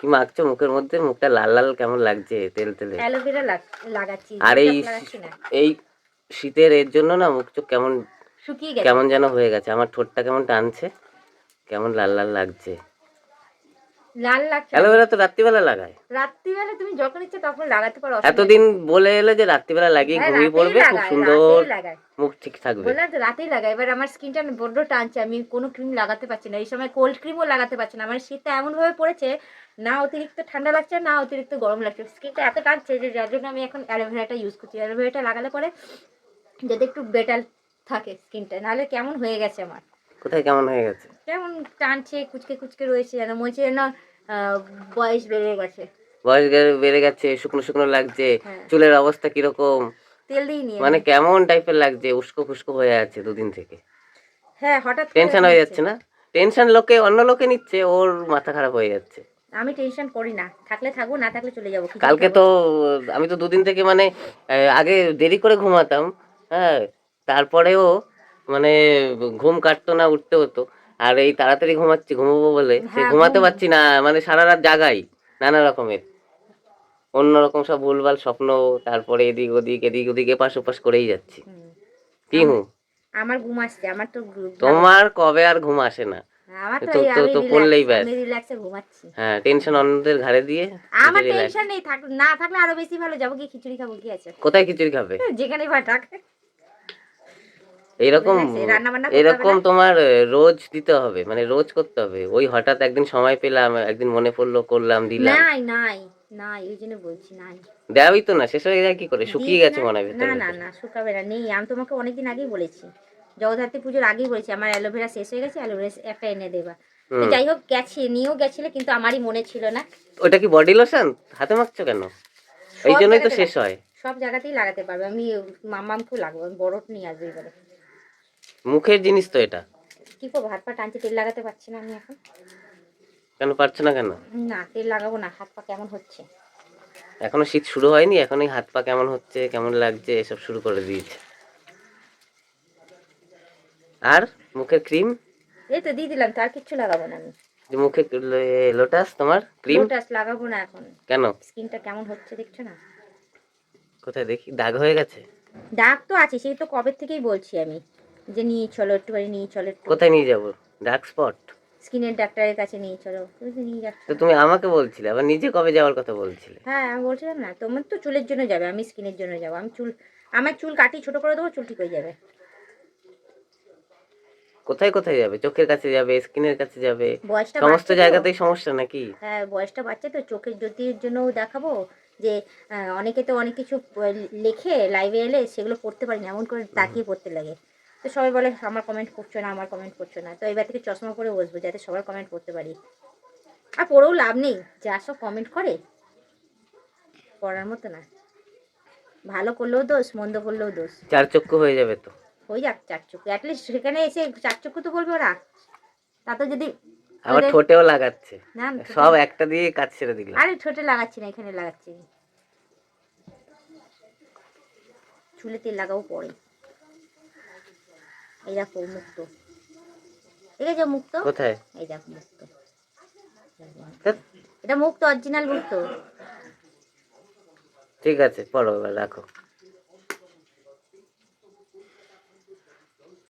কি মাখছো মুখের মধ্যে? মুখটা লাল লাল কেমন লাগছে? তেল তেলে। অ্যালোভেরা লাগাচ্ছি আর এই এই শীতের এর জন্য না মুখ চোখ কেমন শুকিয়ে গেছে। কেমন যেন হয়ে গেছে। আমার ঠোঁটটা কেমন টানছে কেমন লাল লাল লাগছে। লাল লাগছে অ্যালোভেরা তো রাত্রিবেলা লাগায়। রাত্রিবেলা তুমি যখন ইচ্ছে তখন লাগাতে পারো এতদিন বলে এলে যে রাত্রিবেলা লাগিয়ে হ্যাঁ, ঘুমিয়ে পড়বে খুব সুন্দর মুখ ঠিক থাকবে। বললাম তো রাতেই লাগাই এবার আমার স্কিনটা বড্ড টানছে আমি কোনো ক্রিম লাগাতে পারছি না এই সময় কোল্ড ক্রিমও লাগাতে পারছি না আমার শীতটা এমনভাবে পড়েছে না অতিরিক্ত ঠান্ডা লাগছে না অতিরিক্ত গরম লাগছে স্কিনটা এত টানছে যে যার জন্য আমি এখন অ্যালোভেরাটা ইউজ করছি অ্যালোভেরাটা লাগালে পরে যাতে একটু বেটার থাকে স্কিনটা নাহলে কেমন হয়ে গেছে আমার। কোথায় কেমন হয়ে গেছে? কেমন টানছে কুচকে কুচকে রয়েছে যেন মনে হচ্ছে যেন বয়স বেড়ে গেছে। বয়স বেড়ে গেছে শুকনো শুকনো লাগছে হ্যাঁ। চুলের অবস্থা কীরকম? তেল দিই নিয়ে মানে কেমন টাইপের লাগছে উস্কো ফুস্কো হয়ে আছে দুদিন থেকে? হ্যাঁ হঠাৎ টেনশন হয়ে যাচ্ছে না? টেনশন লোকে অন্য লোকে নিচ্ছে ওর মাথা খারাপ হয়ে যাচ্ছে। আমি টেনশন করি না। থাকলে থাকব না থাকলে চলে যাব কালকে তো আমি তো দুদিন থেকে মানে আগে দেরি করে ঘুমাতাম হ্যাঁ তারপরেও মানে ঘুম কাটতো না উঠতে হতো। আর এই তাড়াতাড়ি ঘুমাচ্ছি ঘুমাবো বলে সে হ্যাঁ, ঘুমাতে পারছি না মানে সারা রাত জাগাই নানা রকমের। অন্যরকম সব ভুলভাল স্বপ্ন তারপরে এদিক ওদিক এদিক ওদিক এপাশ ওপাশ করেই যাচ্ছি। কি আমার ঘুম আসছে আমার তো তোমার কবে আর ঘুম আসে না? আমার তো তো- ব্যাস। হ্যাঁ টেনশন অন্যদের ঘাড়ে দিয়ে আমার টেনশন নেই থাক না থাকলে আরও বেশি ভালো যাব কি খিচুড়ি খাব কি আছে? কোথায় খিচুড়ি খাবে? যেখানে করতে এরকম তোমার রোজ দিতে হবে মানে রোজ করতে হবে। ওই হঠাৎ একদিন সময় পেলাম একদিন মনে পড়ল করলাম দিলাম। নাই নাই নাই ওই জন্য বলছি নাই। দেওয়াই তো না শেষ হয়ে যায় কি করে? শুকিয়ে গেছে মনে হয় না না না শুকাবে না নেই আমি তোমাকে অনেকদিন আগেই বলেছি। জগদ্ধাত্রী পুজোর আগেই বলেছি আমার অ্যালোভেরা শেষ হয়ে গেছে অ্যালোভেরা একটা এনে দেবা। যাই হোক গেছি নিয়েও গেছিলে কিন্তু আমারই মনে ছিল না। ওটা কি বডি লোশন হাতে মাখছো কেন? এই জন্যই তো শেষ হয়। সব জায়গাতেই লাগাতে পারবে। আমি মামামকেও লাগবো আমি বড় নিয়ে আসব এবারে। মুখের জিনিস তো এটা। কি করব? হাত পা টানতে তেল লাগাতে পারছি না আমি এখন। কেন পারছ না কেন? না তেল লাগাবো না হাত পা কেমন হচ্ছে? এখনও শীত শুরু হয়নি এখনই হাত পা কেমন হচ্ছে কেমন লাগছে এসব শুরু করে দিয়েছে। আর মুখের ক্রিম? এই তো দিয়ে দিলাম তার কিচ্ছু লাগাবো না আমি। যে মুখে লোটাস তোমার ক্রিম? লোটাস লাগাবো না এখন। কেন? স্কিনটা কেমন হচ্ছে দেখছ না? কোথায় দেখি? দাগ হয়ে গেছে? দাগ তো আছে সেই তো কবে থেকেই বলছি আমি। যে নিয়ে চলো একটুখানি নিয়ে চলো একটু। কোথায় নিয়ে যাব? ডার্ক স্পট স্কিনের ডাক্তারের কাছে নিয়ে চলো তুমি তো নিয়ে যাচ্ছ। তো তুমি আমাকে বলছিলে আবার নিজে কবে যাওয়ার কথা বলছিলে? হ্যাঁ আমি বলছিলাম না তোমার তো চুলের জন্য যাবে আমি স্কিনের জন্য যাব। আমি চুল আমার চুল কাটি ছোট করে দেবো চুল ঠিক হয়ে যাবে। কোথায় কোথায় যাবে? চোখের কাছে যাবে স্কিনের কাছে যাবে? বয়সটা সমস্ত জায়গাতেই সমস্যা নাকি? হ্যাঁ বয়সটা বাচ্চা তো চোখের জ্যোতির জন্য দেখাবো যে অনেকে তো অনেক কিছু লেখে লাইভে এলে সেগুলো পড়তে পারি না এমন করে তাকিয়ে পড়তে লাগে। তো সবাই বলে আমার কমেন্ট করছ না আমার কমেন্ট করছ না। তো এবার থেকে চশমা পরে বসবো যাতে সবার কমেন্ট করতে পারি। আর পড়েও লাভ নেই যা সব কমেন্ট করে। পড়ার মতো না। ভালো করলেও দোষ মন্দ করলেও দোষ। চার চক্ষু হয়ে যাবে তো। হয়ে যাক চারচক্ষু অ্যাটলিস্ট সেখানে এসে চার চক্ষু তো বলবে ওরা। তাতে যদি আবার ঠোঁটেও লাগাচ্ছে। না না, সব একটা দিয়ে কাজ ছেড়ে দিলাম। আরে ঠোঁটে লাগাচ্ছি না এখানে লাগাচ্ছি। চুলে তেল লাগাও পরে। এই দেখো মুক্ত। ঠিক আছে মুক্ত কোথায়? এই দেখো মুক্ত। এটা মুক্ত অরিজিনাল মুক্ত। ঠিক আছে পড়ো এবার রাখো।